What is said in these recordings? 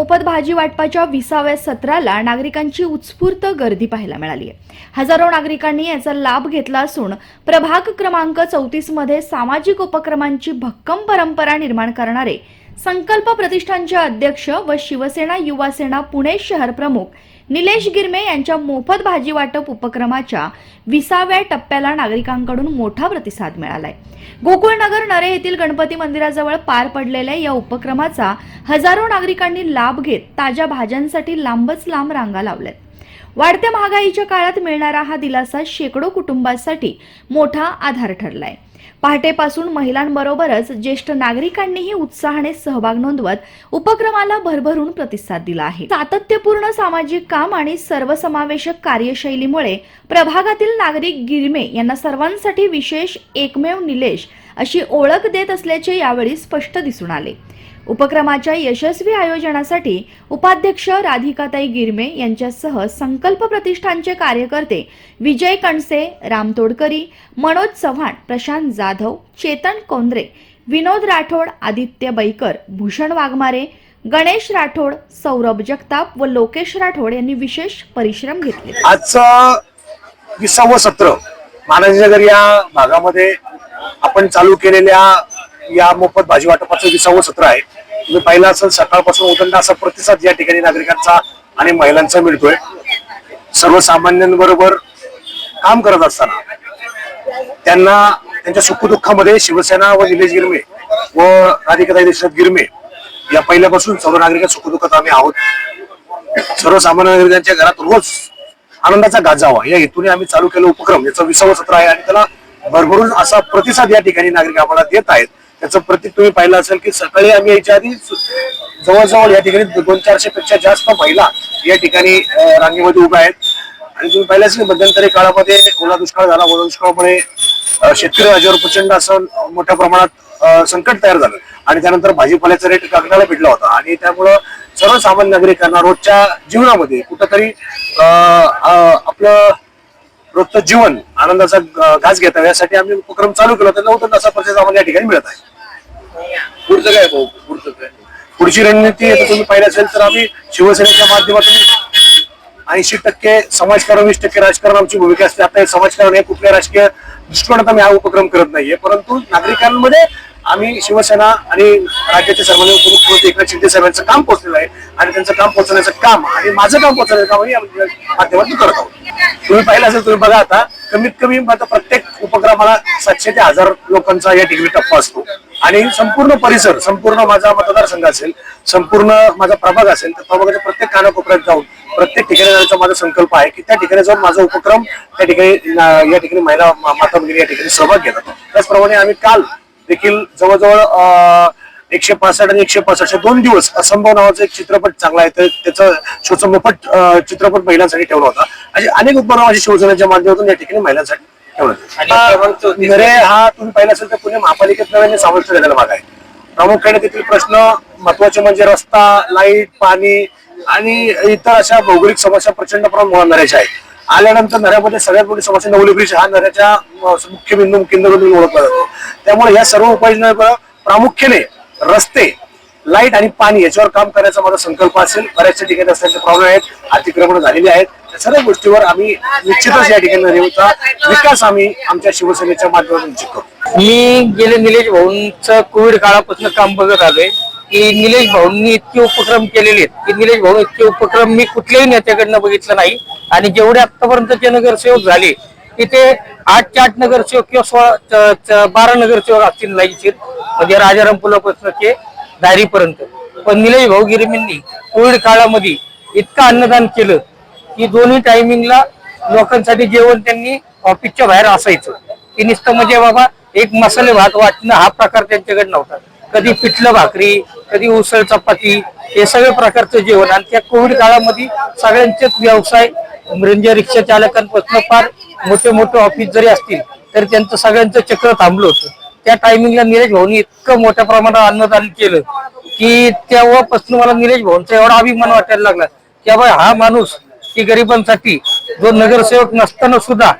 मोफत भाजी वाटपाच्या विसाव्या सत्राला नागरिकांची उत्स्फूर्त गर्दी पाहायला मिळाली आहे. हजारो नागरिकांनी याचा लाभ घेतला असून प्रभाग क्रमांक चौतीसमध्ये सामाजिक उपक्रमांची भक्कम परंपरा निर्माण करणारे संकल्प प्रतिष्ठानचे अध्यक्ष व शिवसेना युवासेना पुणे शहर प्रमुख निलेश गिरमे यांच्या मोफत भाजी वाटप उपक्रमाच्या विसाव्या टप्प्याला नागरिकांकडून मोठा प्रतिसाद मिळालाय. गोकुळनगर नरे येथील गणपती मंदिराजवळ पार पडलेल्या या उपक्रमाचा हजारो नागरिकांनी लाभ घेत ताज्या भाज्यांसाठी लांबच लांब रांगा लावल्यात. वाढत्या महागाईच्या काळात मिळणारा हा दिलासा शेकडो कुटुंबांसाठी मोठा आधार ठरलाय. पहाटेपासून महिलांबरोबरच ज्येष्ठ नागरिकांनीही उत्साहाने सहभाग नोंदवत उपक्रमाला भरभरून प्रतिसाद दिला आहे. सातत्यपूर्ण सामाजिक काम आणि सर्वसमावेशक कार्यशैलीमुळे प्रभागातील नागरिक गिरमे यांना सर्वांसाठी विशेष एकमेव निलेश अशी ओळख देत असल्याचे यावेळी स्पष्ट दिसून आले. उपक्रमाच्या यशस्वी आयोजनासाठी उपाध्यक्ष राधिकाताई गिरमे यांच्यासह संकल्प प्रतिष्ठानचे कार्यकर्ते विजय कणसे राम तोडकरी मनोज चव्हाण प्रशांत जाधव चेतन कोंद्रे विनोद राठोड आदित्य बैकर भूषण वाघमारे गणेश राठोड सौरभ जगताप व लोकेश राठोड यांनी विशेष परिश्रम घेतले. आजचं विसावं सत्र महाराजनगर या भागामध्ये आपण चालू केलेल्या या मोफत भाजी वाटपाचं विसावं सत्र आहे तुम्ही पाहिलं असेल सकाळपासून उदंड असा प्रतिसाद या ठिकाणी नागरिकांचा आणि महिलांचा मिळतोय. सर्वसामान्यांबरोबर काम करत असताना त्यांना त्यांच्या सुखदुःखामध्ये शिवसेना व निलेश गिरमे व राधिकाताई देशनाथ गिरमे या पहिल्यापासून सर्व नागरिक सुखदुःखात आम्ही आहोत. सर्वसामान्य नागरिकांच्या घरात रोज आनंदाचा गाजावा या हेतूने आम्ही चालू केलं उपक्रम याचं विसावं सत्र आहे आणि त्याला भरभरून असा प्रतिसाद या ठिकाणी नागरिक आम्हाला देत आहेत. त्याचं प्रतीक तुम्ही पाहिलं असेल की सकाळी आम्ही याच्या आधी जवळजवळ या ठिकाणी दोन चारशे पेक्षा जास्त महिला या ठिकाणी रांगेमध्ये उभ्या आहेत. आणि तुम्ही पाहिलं असेल मध्यंतरी काळामध्ये ओला दुष्काळ झाला. ओला दुष्काळामुळे शेतकरी राज्यावर प्रचंड असं मोठ्या प्रमाणात संकट तयार झालं. आणि त्यानंतर भाजीपाल्याचा रेट गगनाला भिडला होता. आणि त्यामुळं सर्वसामान्य नागरिकांना रोजच्या जीवनामध्ये कुठंतरी आपलं रोजचं जीवन आनंदाचा घास घेता यासाठी आम्ही उपक्रम चालू केला होता. नव्हतं असा प्रतिसाद आम्हाला या ठिकाणी मिळत आहे. पुढचं काय भाऊ? पुढचं काय? पुढची रणनीती आता तुम्ही पाहिली असेल तर आम्ही शिवसेनेच्या माध्यमातून ऐंशी टक्के समाजकारण वीस टक्के राजकारण आमची भूमिका असते. आता हे समाजकारण हे कुठल्या राजकीय दृष्टिकोनात आम्ही हा उपक्रम करत नाहीये. परंतु नागरिकांमध्ये आम्ही शिवसेना आणि राज्याचे सर्वांनी उपमुख्यमंत्री एकनाथ शिंदे साहेबांचं काम पोहोचलेलं आहे आणि त्यांचं काम पोहोचवण्याचं काम आणि माझं काम पोहोचवण्याचं काम आम्ही माध्यमातून करत आहोत. तुम्ही पाहिलं असेल तुम्ही बघा आता कमीत कमी आता प्रत्येक उपक्रमाला सातशे ते हजार लोकांचा या ठिकाणी टप्पा असतो. आणि संपूर्ण परिसर संपूर्ण माझा मतदारसंघ असेल संपूर्ण माझा प्रभाग असेल तर प्रभागाच्या प्रत्येक कानाकोपऱ्यात जाऊन प्रत्येक ठिकाणी जाण्याचा माझा संकल्प आहे की त्या ठिकाणी जाऊन माझा उपक्रम त्या ठिकाणी या ठिकाणी महिला माता या ठिकाणी सहभाग घेतात. त्याचप्रमाणे आम्ही काल देखील जवळजवळ एकशे पासष्ट आणि एकशे पासष्ट दोन दिवस असंभव नावाचा एक चित्रपट चांगला आहे तर त्याचा शोचा मोफत चित्रपट महिलांसाठी ठेवला होता. असे अनेक उपक्रम माझ्या शिवसेनेच्या माध्यमातून या ठिकाणी महिलांसाठी नरे हा तुम्ही पाहिला असेल तर पुणे महापालिकेत नव्याने सामर्थ्य झालेला भाग आहे. प्रामुख्याने तेथील प्रश्न महत्त्वाचे म्हणजे रस्ता लाइट पाणी आणि इतर अशा भौगोलिक समस्या प्रचंड प्रमाणात नऱ्याच्या आहेत आल्यानंतर नऱ्यामध्ये सगळ्यात मोठी समस्या नवली ब्रिज हा नऱ्याच्या मुख्य बिंदू केंद्र बिंदू ओळखला जातो. त्यामुळे या सर्व उपाययोजना प्रामुख्याने रस्ते लाइट आणि पाणी याच्यावर काम करण्याचा माझा संकल्प असेल. बऱ्याचशा ठिकाणी असल्याचे प्रॉब्लेम आहेत अतिक्रमण झालेली आहेत. सर्व गोष्टीवर आम्ही निश्चितच या ठिकाणी नरेचा विकास आम्ही आमच्या शिवसेनेच्या माध्यमातून शिकतो मी गेले निलेश भाऊंचं कोविड काळापासून काम बघत आलोय. की निलेश भाऊंनी इतके उपक्रम केलेले आहेत. की निलेश भाऊ इतके उपक्रम मी कुठल्याही नेत्याकडनं बघितलं नाही. आणि जेवढे आतापर्यंतचे नगरसेवक झाले तिथे आठच्या आठ नगरसेवक किंवा सोळा च- बारा नगरसेवक असतील लाईनशीर म्हणजे राजाराम पुलापासून ते दारीपर्यंत. पण निलेश भाऊ गिरमींनी कोविड काळामध्ये इतकं अन्नदान केलं की दोन्ही टायमिंगला लोकांसाठी जेवण त्यांनी ऑफिसच्या बाहेर असायचं. की नुसतं म्हणजे बाबा एक मसाले भात वाटणं हा प्रकार त्यांच्याकडे नव्हता. कधी पिठलं भाकरी कधी उसळ चपाती हे सगळ्या प्रकारचं जेवण. आणि त्या कोविड काळामध्ये सगळ्यांचेच व्यवसाय म्हणजे रिक्षा चालकांपासून फार मोठे मोठे ऑफिस जरी असतील तरी त्यांचं सगळ्यांचं चक्र थांबलं होतं. त्या टायमिंगला निलेश भाऊनी इतकं मोठ्या प्रमाणात अन्नदान केलं की तेव्हापासून मला निलेश भाऊंचा एवढा अभिमान वाटायला लागला की बाबा हा माणूस की गरिबांसाठी जो नगरसेवक नसताना सुद्धा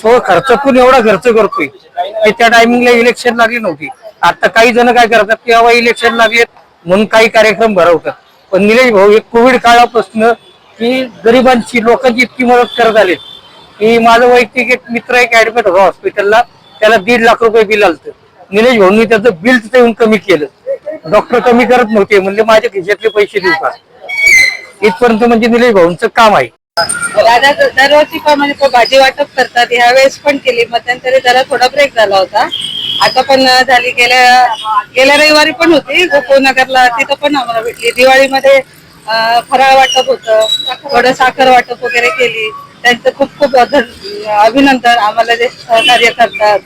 सो खर्चातून एवढा खर्च करतोय. की त्या टायमिंगला इलेक्शन लागली नव्हती. आता काही जण काय करतात की बाबा इलेक्शन लागलेत म्हणून काही कार्यक्रम भरवतात. पण निलेश भाऊ एक कोविड काळापासून की गरिबांची लोकांची इतकी मदत करत आले की माझं वैयक्तिक एक मित्र एक ऍडमिट होता हॉस्पिटलला त्याला दीड लाख रुपये बिल आलं निलेश भाऊंनी त्याचं बिल तिथे येऊन कमी केलं. डॉक्टर कमी करत नव्हते. म्हणजे माझ्या खिशातले पैसे देऊ का? इथपर्यंत म्हणजे निलेश भाऊंचं काम आहे. दादा दरवर्षी पण म्हणजे तो भाजी वाटप करतात ह्या वेळेस पण केली मध्यंतरी जरा थोडा ब्रेक झाला होता. आता पण झाली गेल्या गेल्या रविवारी पण होती गोकुळनगरला तिथं पण आम्हाला भेटली. दिवाळीमध्ये फराळ वाटप होतं थोडं साखर वाटप वगैरे केली. त्यांचं खूप खूप अभिनंदन आम्हाला जे सहकार्य करतात.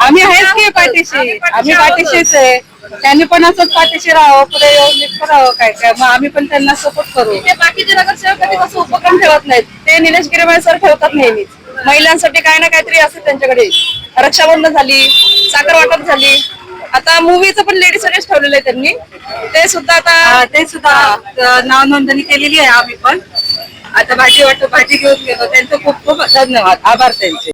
आम्ही आहेच की पाठीशी. आम्ही पाठीशीच आहे. त्यांनी पण असंच पाठीशी राहावं पुढे येऊन नीट करावं काय काय. मग आम्ही पण त्यांना सपोर्ट करू. ते बाकीचे नगरसेवक कधी कसं उपक्रम ठेवत नाहीत ते निलेश गिरेमाळे सर ठेवतात नेहमीच. महिलांसाठी काय ना काहीतरी असते त्यांच्याकडे. रक्षाबंधन झाली साखर वाटप झाली. आता मूवीचं पण लेडीज सर्विस ठेवलेलं आहे त्यांनी. ते सुद्धा आता ते सुद्धा नाव नोंदणी केलेली आहे आम्ही पण. आता भाजी वाटप भाजी घेऊन गेलो. त्यांचं खूप खूप धन्यवाद. आभार त्यांचे.